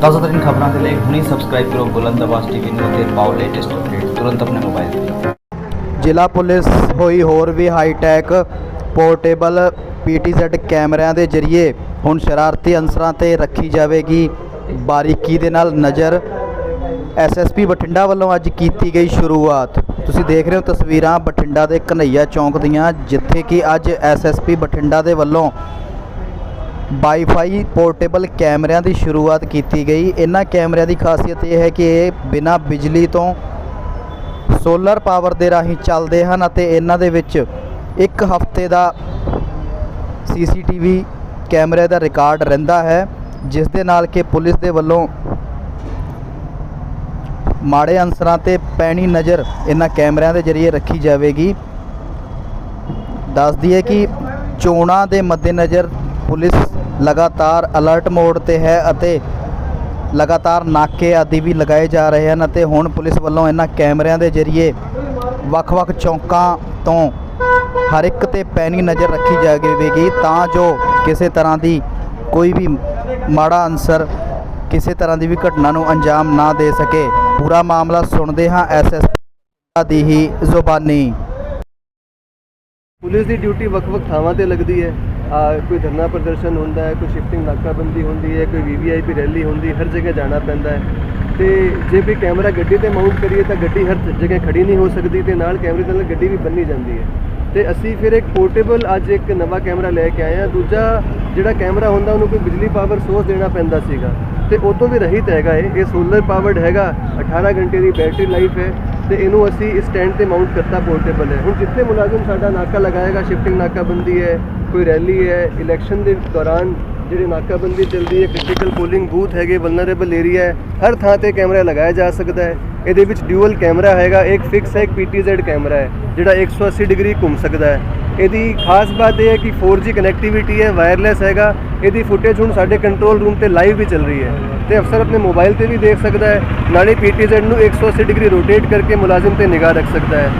ਤਾਜ਼ਾ ਖਬਰਾਂ ਦੇ ਲਈ ਹੁਣੀ ਸਬਸਕ੍ਰਾਈਬ ਕਰੋ ਬੁਲੰਦ ਆਵਾਜ਼ ਟੀਵੀ ਨੂੰ ਅਤੇ ਪਾਓ ਲੇਟੈਸਟ ਅਪਡੇਟ ਤੁਰੰਤ ਆਪਣੇ ਮੋਬਾਈਲ ਤੇ। ਜ਼ਿਲ੍ਹਾ ਪੁਲਿਸ ਹੋਈ ਹੋਰ ਵੀ ਹਾਈਟੈਕ ਪੋਰਟੇਬਲ ਪੀਟੀਜ਼ੈਡ ਕੈਮਰਿਆਂ ਦੇ ਜ਼ਰੀਏ ਹੁਣ ਸ਼ਰਾਰਤੀ ਅਨਸਰਾਂ ਤੇ ਰੱਖੀ ਜਾਵੇਗੀ। ਬਾਰੀਕੀ ਦੇ ਨਾਲ ਨਜ਼ਰ ਐਸਐਸਪੀ ਬਠਿੰਡਾ ਵੱਲੋਂ ਅੱਜ ਕੀਤੀ ਗਈ ਸ਼ੁਰੂਆਤ। ਤੁਸੀਂ ਦੇਖ ਰਹੇ ਹੋ ਤਸਵੀਰਾਂ ਬਠਿੰਡਾ ਦੇ ਕਨਈਆ ਚੌਂਕ ਦੀਆਂ, ਜਿੱਥੇ ਕਿ ਅੱਜ ਐਸਐਸਪੀ ਬਠਿੰਡਾ ਦੇ ਵੱਲੋਂ ਵਾਈਫਾਈ ਪੋਰਟੇਬਲ ਕੈਮਰਿਆਂ ਦੀ ਸ਼ੁਰੂਆਤ ਕੀਤੀ ਗਈ। ਇਹਨਾਂ ਕੈਮਰਿਆਂ ਦੀ ਖਾਸੀਅਤ ਇਹ ਹੈ ਕਿ ਇਹ ਬਿਨਾਂ ਬਿਜਲੀ ਤੋਂ ਸੋਲਰ ਪਾਵਰ ਦੇ ਰਾਹੀਂ ਚੱਲਦੇ ਹਨ ਅਤੇ ਇਹਨਾਂ ਦੇ ਵਿੱਚ ਇੱਕ ਹਫ਼ਤੇ ਦਾ ਸੀਸੀਟੀਵੀ ਕੈਮਰੇ ਦਾ ਰਿਕਾਰਡ ਰਹਿੰਦਾ ਹੈ, ਜਿਸ ਦੇ ਨਾਲ ਕਿ ਪੁਲਿਸ ਦੇ ਵੱਲੋਂ ਮਾੜੇ ਅਨਸਰਾਂ ਤੇ ਪੈਣੀ ਨਜ਼ਰ ਇਹਨਾਂ ਕੈਮਰਿਆਂ ਦੇ ਜ਼ਰੀਏ ਰੱਖੀ ਜਾਵੇਗੀ। ਦੱਸ ਦਈਏ ਕਿ ਚੋਣਾਂ ਦੇ ਮੱਦੇਨਜ਼ਰ ਪੁਲਿਸ ਲਗਾਤਾਰ ਅਲਰਟ ਮੋਡ ਤੇ ਹੈ ਅਤੇ ਲਗਾਤਾਰ ਨਾਕੇ ਆਦਿ ਵੀ ਲਗਾਏ ਜਾ ਰਹੇ ਹਨ ਅਤੇ ਹੁਣ ਪੁਲਿਸ ਵੱਲੋਂ ਇਹਨਾਂ ਕੈਮਰਿਆਂ ਦੇ ਜ਼ਰੀਏ ਵੱਖ-ਵੱਖ ਚੌਂਕਾਂ ਤੋਂ ਹਰ ਇੱਕ ਤੇ ਪੈਣੀ ਨਜ਼ਰ ਰੱਖੀ ਜਾਵੇਗੀ ਤਾਂ ਜੋ ਕਿਸੇ ਤਰ੍ਹਾਂ ਦੀ ਕੋਈ ਵੀ ਮਾੜਾ ਅਨਸਰ ਕਿਸੇ ਤਰ੍ਹਾਂ ਦੀ ਵੀ ਘਟਨਾ ਨੂੰ ਅੰਜਾਮ ਨਾ ਦੇ ਸਕੇ। ਪੂਰਾ ਮਾਮਲਾ ਸੁਣਦੇ ਹਾਂ ਐਸਐਸ ਦੀ ਹੀ ਜ਼ੁਬਾਨੀ। ਪੁਲਿਸ ਦੀ ਡਿਊਟੀ ਵੱਖ-ਵੱਖ ਥਾਵਾਂ ਤੇ ਲੱਗਦੀ ਹੈ। ਕੋਈ ਧਰਨਾ ਪ੍ਰਦਰਸ਼ਨ ਹੁੰਦਾ ਹੈ, ਕੋਈ ਸ਼ਿਫਟਿੰਗ ਨਾਕਾਬੰਦੀ ਹੁੰਦੀ ਹੈ, ਕੋਈ ਵੀਵੀਆਈਪੀ ਰੈਲੀ ਹੁੰਦੀ ਹਰ ਜਗ੍ਹਾ ਜਾਣਾ ਪੈਂਦਾ ਹੈ। ਤੇ ਜੇ ਵੀ ਕੈਮਰਾ ਗੱਡੀ ਤੇ ਮਾਊਂਟ ਕਰੀਏ ਤਾਂ ਗੱਡੀ ਹਰ ਜਗ੍ਹਾ ਖੜੀ ਨਹੀਂ ਹੋ ਸਕਦੀ ਤੇ ਨਾਲ ਕੈਮਰੇ ਦੇ ਨਾਲ ਗੱਡੀ ਵੀ ਬੰਨੀ ਜਾਂਦੀ ਹੈ। ਤੇ ਅਸੀਂ ਫਿਰ ਇੱਕ ਪੋਰਟੇਬਲ ਅੱਜ ਇੱਕ ਨਵਾਂ ਕੈਮਰਾ ਲੈ ਕੇ ਆਏ ਹਾਂ। ਦੂਜਾ ਜਿਹੜਾ ਕੈਮਰਾ ਹੁੰਦਾ ਉਹਨੂੰ ਕੋਈ ਬਿਜਲੀ ਪਾਵਰ ਸੋਰਸ ਦੇਣਾ ਪੈਂਦਾ ਸੀਗਾ। ਤੇ ਉਹ ਤੋਂ ਵੀ ਰਹਿਤ ਹੈਗਾ ਇਹ। ਇਹ ਸੋਲਰ ਪਾਵਰਡ ਹੈਗਾ। 18 ਘੰਟੇ ਦੀ ਬੈਟਰੀ ਲਾਈਫ ਹੈ। ਤੇ ਇਹਨੂੰ ਅਸੀਂ ਇਸ ਸਟੈਂਡ ਤੇ ਮਾਊਂਟ ਕਰਤਾ ਪੋਰਟੇਬਲ ਹੈ ਹੁਣ ਜਿੱਥੇ ਮੁਲਾਜ਼ਮ ਸਾਡਾ ਨਾਕਾ ਲਗਾਏਗਾ ਸ਼ਿਫਟਿੰਗ ਨਾਕਾਬੰਦੀ ਹੈ, ਕੋਈ ਰੈਲੀ ਹੈ ਇਲੈਕਸ਼ਨ ਦੇ ਦੌਰਾਨ ਜਿਹੜੀ ਨਾਕਾਬੰਦੀ ਚੱਲਦੀ ਹੈ ਕ੍ਰਿਟੀਕਲ ਪੋਲਿੰਗ ਬੂਥ ਹੈਗੇ ਵਲਨਰੇਬਲ ਏਰੀਆ ਹੈ, ਹਰ ਥਾਂ ਤੇ ਕੈਮਰਾ ਲਗਾਇਆ ਜਾ ਸਕਦਾ ਹੈ। ਇਹਦੇ ਵਿੱਚ ਡਿਊਅਲ ਕੈਮਰਾ ਹੈਗਾ, ਇੱਕ ਫਿਕਸ ਹੈ, ਇੱਕ ਪੀਟੀਜ਼ੈਡ ਕੈਮਰਾ ਹੈ, ਜਿਹੜਾ 180 ਡਿਗਰੀ ਘੁੰਮ ਸਕਦਾ ਹੈ। ਇਹਦੀ ਖਾਸ ਬਾਤ ਇਹ ਹੈ ਕਿ 4G ਕਨੈਕਟੀਵਿਟੀ ਹੈ ਵਾਇਰਲੈਸ ਹੈਗਾ। ਇਹਦੀ ਫੁਟੇਜ ਹੁਣ ਸਾਡੇ ਕੰਟਰੋਲ ਰੂਮ ਤੇ ਲਾਈਵ ਵੀ ਚੱਲ ਰਹੀ ਹੈ। ਤੇ ਅਫਸਰ ਆਪਣੇ ਮੋਬਾਈਲ ਤੇ ਵੀ ਦੇਖ ਸਕਦਾ ਹੈ। ਨਾਲੇ ਪੀਟੀਜ਼ੈਡ ਨੂੰ 180 ਡਿਗਰੀ ਰੋਟੇਟ ਕਰਕੇ ਮੁਲਾਜ਼ਮ ਤੇ ਨਿਗਾਹ ਰੱਖ ਸਕਦਾ ਹੈ।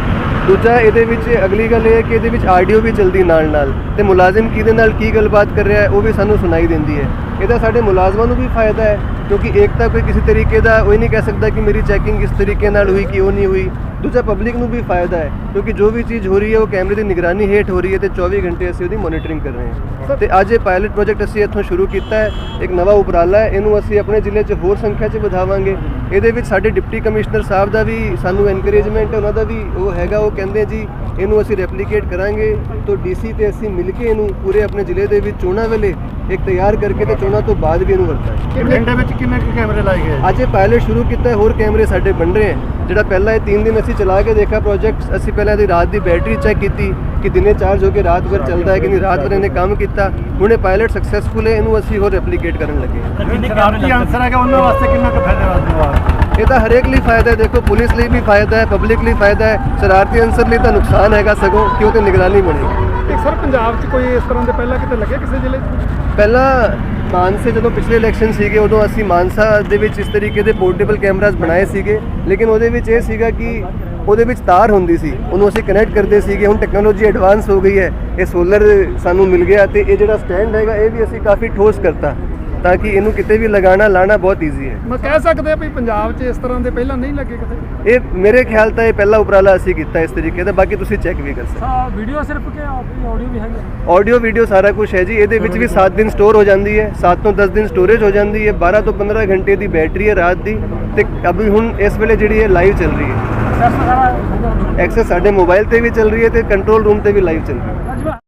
ਦੂਜਾ, ਇਹਦੇ ਵਿੱਚ ਅਗਲੀ ਗੱਲ ਇਹ ਹੈ ਕਿ ਇਹਦੇ ਵਿੱਚ ਆਡੀਓ ਵੀ ਚੱਲਦੀ ਨਾਲ ਨਾਲ ਤੇ ਮੁਲਾਜ਼ਮ ਕਿਹਦੇ ਨਾਲ ਕੀ ਗੱਲਬਾਤ ਕਰ ਰਿਹਾ ਹੈ, ਉਹ ਵੀ ਸਾਨੂੰ ਸੁਣਾਈ ਦਿੰਦੀ ਹੈ। ਇਹਦਾ ਸਾਡੇ ਮੁਲਾਜ਼ਮਾਂ ਨੂੰ ਵੀ ਫਾਇਦਾ ਹੈ, ਕਿਉਂਕਿ ਇੱਕ ਤਾਂ ਕੋਈ ਕਿਸੇ ਤਰੀਕੇ ਦਾ ਉਹ ਹੀ ਨਹੀਂ ਕਹਿ ਸਕਦਾ ਕਿ ਮੇਰੀ ਚੈਕਿੰਗ ਇਸ ਤਰੀਕੇ ਨਾਲ ਹੋਈ ਕਿ ਉਹ ਨਹੀਂ ਹੋਈ। ਦੂਜਾ ਪਬਲਿਕ ਨੂੰ ਵੀ ਫਾਇਦਾ ਹੈ, ਕਿਉਂਕਿ ਜੋ ਵੀ ਚੀਜ਼ ਹੋ ਰਹੀ ਹੈ, ਉਹ ਕੈਮਰੇ ਦੀ ਨਿਗਰਾਨੀ ਹੇਠ ਹੋ ਰਹੀ ਹੈ ਤੇ 24 ਘੰਟੇ ਅਸੀਂ ਉਹਦੀ ਮੋਨੀਟਰਿੰਗ ਕਰ ਰਹੇ ਹਾਂ। ਤੇ ਅੱਜ ਇਹ ਪਾਇਲਟ ਪ੍ਰੋਜੈਕਟ ਅਸੀਂ ਇੱਥੋਂ ਸ਼ੁਰੂ ਕੀਤਾ ਹੈ, ਇੱਕ ਨਵਾਂ ਉਪਰਾਲਾ ਹੈ, ਇਹਨੂੰ ਅਸੀਂ ਆਪਣੇ ਜ਼ਿਲ੍ਹੇ 'ਚ ਹੋਰ ਸੰਖਿਆ 'ਚ ਵਧਾਵਾਂਗੇ। ਇਹਦੇ ਵਿੱਚ ਸਾਡੇ ਡਿਪਟੀ ਕਮਿਸ਼ਨਰ ਸਾਹਿਬ ਦਾ ਵੀ ਸਾਨੂੰ ਐਨਕਰੇਜਮੈਂਟ ਉਹਨਾਂ ਦਾ ਵੀ ਉਹ ਹੈਗਾ, ਉਹ ਕਹਿੰਦੇ ਜੀ, ਇਹਨੂੰ ਅਸੀਂ ਰੈਪਲੀਕੇਟ ਕਰਾਂਗੇ। ਤੋਂ ਡੀਸੀ ਤੇ ਅਸੀਂ ਮਿਲ ਕੇ ਇਹਨੂੰ ਪੂਰੇ ਆਪਣੇ ਜ਼ਿਲ੍ਹੇ ਦੇ ਵਿੱਚ ਚੋਣਾਂ ਵੇਲੇ ਇੱਕ ਤਿਆਰ ਕਰਕੇ ਤੇ ਚੋਣਾਂ ਤੋਂ ਬਾਅਦ ਵੀ ਇਹਨੂੰ ਵਰਤਾਂਗੇ ਪਿੰਡ ਵਿੱਚ ਕਿੰਨੇ ਕੁ ਕੈਮਰੇ ਲਾਏ ਗਏ? ਅੱਜ ਇਹ ਪਾਇਲਟ ਸ਼ੁਰੂ ਕੀਤਾ ਹੈ ਹੋਰ ਕੈਮਰੇ ਸਾਡੇ ਬਣ ਰਹੇ ਹੈ। ਜਿਹੜਾ ਪਹਿਲਾਂ ਇਹ 3 ਦਿਨ ਅਸੀਂ ਚਲਾ ਕੇ ਦੇਖਿਆ ਪ੍ਰੋਜੈਕਟ ਅਸੀਂ ਪਹਿਲਾਂ ਦੀ ਰਾਤ ਦੀ ਬੈਟਰੀ ਚੈੱਕ ਕੀਤੀ ਕਿ ਦਿਨੇ ਚਾਰਜ ਹੋ ਕੇ ਰਾਤ ਭਰ ਚੱਲਦਾ ਹੈ ਕਿ ਨਹੀਂ ਰਾਤ ਭਰ ਇਹਨੇ ਕੰਮ ਕੀਤਾ। ਹੁਣ ਇਹ ਪਾਇਲਟ ਸਕਸੈਸਫੁਲ ਹੈ ਇਹਨੂੰ ਅਸੀਂ ਹੋਰ ਰੈਪਲੀਕੇਟ ਕਰਨ ਲੱਗੇ ਸ਼ਰਾਰਤੀ ਆਨਸਰ ਹੈਗਾ ਉਹਨਾਂ ਵਾਸਤੇ ਕਿੰਨਾ ਕੁ ਫਾਇਦੇਮੰਦ ਹੋਗਾ ਇਹ ਤਾਂ ਹਰੇਕ ਲਈ ਫਾਇਦਾ ਹੈ ਦੇਖੋ ਪੁਲਿਸ ਲਈ ਵੀ ਫਾਇਦਾ ਹੈ ਪਬਲਿਕ ਲਈ ਫਾਇਦਾ ਹੈ। ਸ਼ਰਾਰਤੀ ਅੰਸਰ ਲਈ ਤਾਂ ਨੁਕਸਾਨ ਹੈਗਾ ਸਗੋਂ ਕਿ ਉਹ ਤੇ ਨਿਗਰਾਨੀ ਬਣੇਗੀ। ਸਰ ਪੰਜਾਬ 'ਚ ਕੋਈ ਇਸ ਤਰ੍ਹਾਂ ਦੇ ਪਹਿਲਾਂ ਕਿਤੇ ਲੱਗੇ ਕਿਸੇ ਜ਼ਿਲ੍ਹੇ 'ਚ? ਪਹਿਲਾਂ ਮਾਨਸੇ ਜਦੋਂ ਪਿਛਲੇ ਇਲੈਕਸ਼ਨ ਸੀਗੇ, ਉਦੋਂ ਅਸੀਂ ਮਾਨਸਾ ਦੇ ਵਿੱਚ ਇਸ ਤਰੀਕੇ ਦੇ ਪੋਰਟੇਬਲ ਕੈਮਰਾਜ਼ ਬਣਾਏ ਸੀਗੇ। ਲੇਕਿਨ ਉਹਦੇ ਵਿੱਚ ਇਹ ਸੀਗਾ ਕਿ ਉਹਦੇ ਵਿੱਚ ਤਾਰ ਹੁੰਦੀ ਸੀ। ਉਹਨੂੰ ਅਸੀਂ ਕਨੈਕਟ ਕਰਦੇ ਸੀਗੇ। ਹੁਣ ਟੈਕਨੋਲੋਜੀ ਐਡਵਾਂਸ ਹੋ ਗਈ ਹੈ। ਇਹ ਸੋਲਰ ਸਾਨੂੰ ਮਿਲ ਗਿਆ ਤੇ ਇਹ ਜਿਹੜਾ ਸਟੈਂਡ ਹੈਗਾ, ਇਹ ਵੀ ਅਸੀਂ ਕਾਫੀ ਠੋਸ ਕਰਤਾ। ਤਾਂ ਕਿ ਇਹਨੂੰ ਕਿਤੇ ਵੀ ਲਗਾਉਣਾ ਲਾਣਾ ਬਹੁਤ ਈਜ਼ੀ ਹੈ। ਮੈਂ ਕਹਿ ਸਕਦੇ ਆ ਵੀ ਪੰਜਾਬ 'ਚ ਇਸ ਤਰ੍ਹਾਂ ਦੇ ਪਹਿਲਾਂ ਨਹੀਂ ਲੱਗੇ ਕਿਤੇ। ਇਹ ਮੇਰੇ ਖਿਆਲ ਤਾਂ ਇਹ ਪਹਿਲਾ ਉਪਰਾਲਾ ਅਸੀਂ ਕੀਤਾ ਇਸ ਤਰੀਕੇ ਦਾ ਬਾਕੀ ਤੁਸੀਂ ਚੈੱਕ ਵੀ ਕਰ ਸਕਦੇ ਸਾ ਵੀਡੀਓ ਸਿਰਫ ਕਿ ਆਡੀਓ ਵੀ ਹੈਗਾ? ਆਡੀਓ ਵੀਡੀਓ ਸਾਰਾ ਕੁਝ ਹੈ ਜੀ ਇਹਦੇ ਵਿੱਚ ਵੀ 7 ਦਿਨ ਸਟੋਰ ਹੋ ਜਾਂਦੀ ਹੈ 7 ਤੋਂ 10 ਦਿਨ ਸਟੋਰੇਜ ਹੋ ਜਾਂਦੀ ਹੈ 12 ਤੋਂ 15 ਘੰਟੇ ਦੀ ਬੈਟਰੀ ਹੈ ਰਾਤ ਦੀ ਤੇ ਅਭੀ ਹੁਣ ਇਸ ਵੇਲੇ ਜਿਹੜੀ ਹੈ ਲਾਈਵ ਚੱਲ ਰਹੀ ਹੈ। ਐਕਸੈਸ ਸਾਡੇ ਮੋਬਾਈਲ ਤੇ ਵੀ ਚੱਲ ਰਹੀ ਹੈ ਤੇ ਕੰਟਰੋਲ ਰੂਮ ਤੇ ਵੀ ਲਾਈਵ ਚੱਲ ਰਹੀ ਹੈ।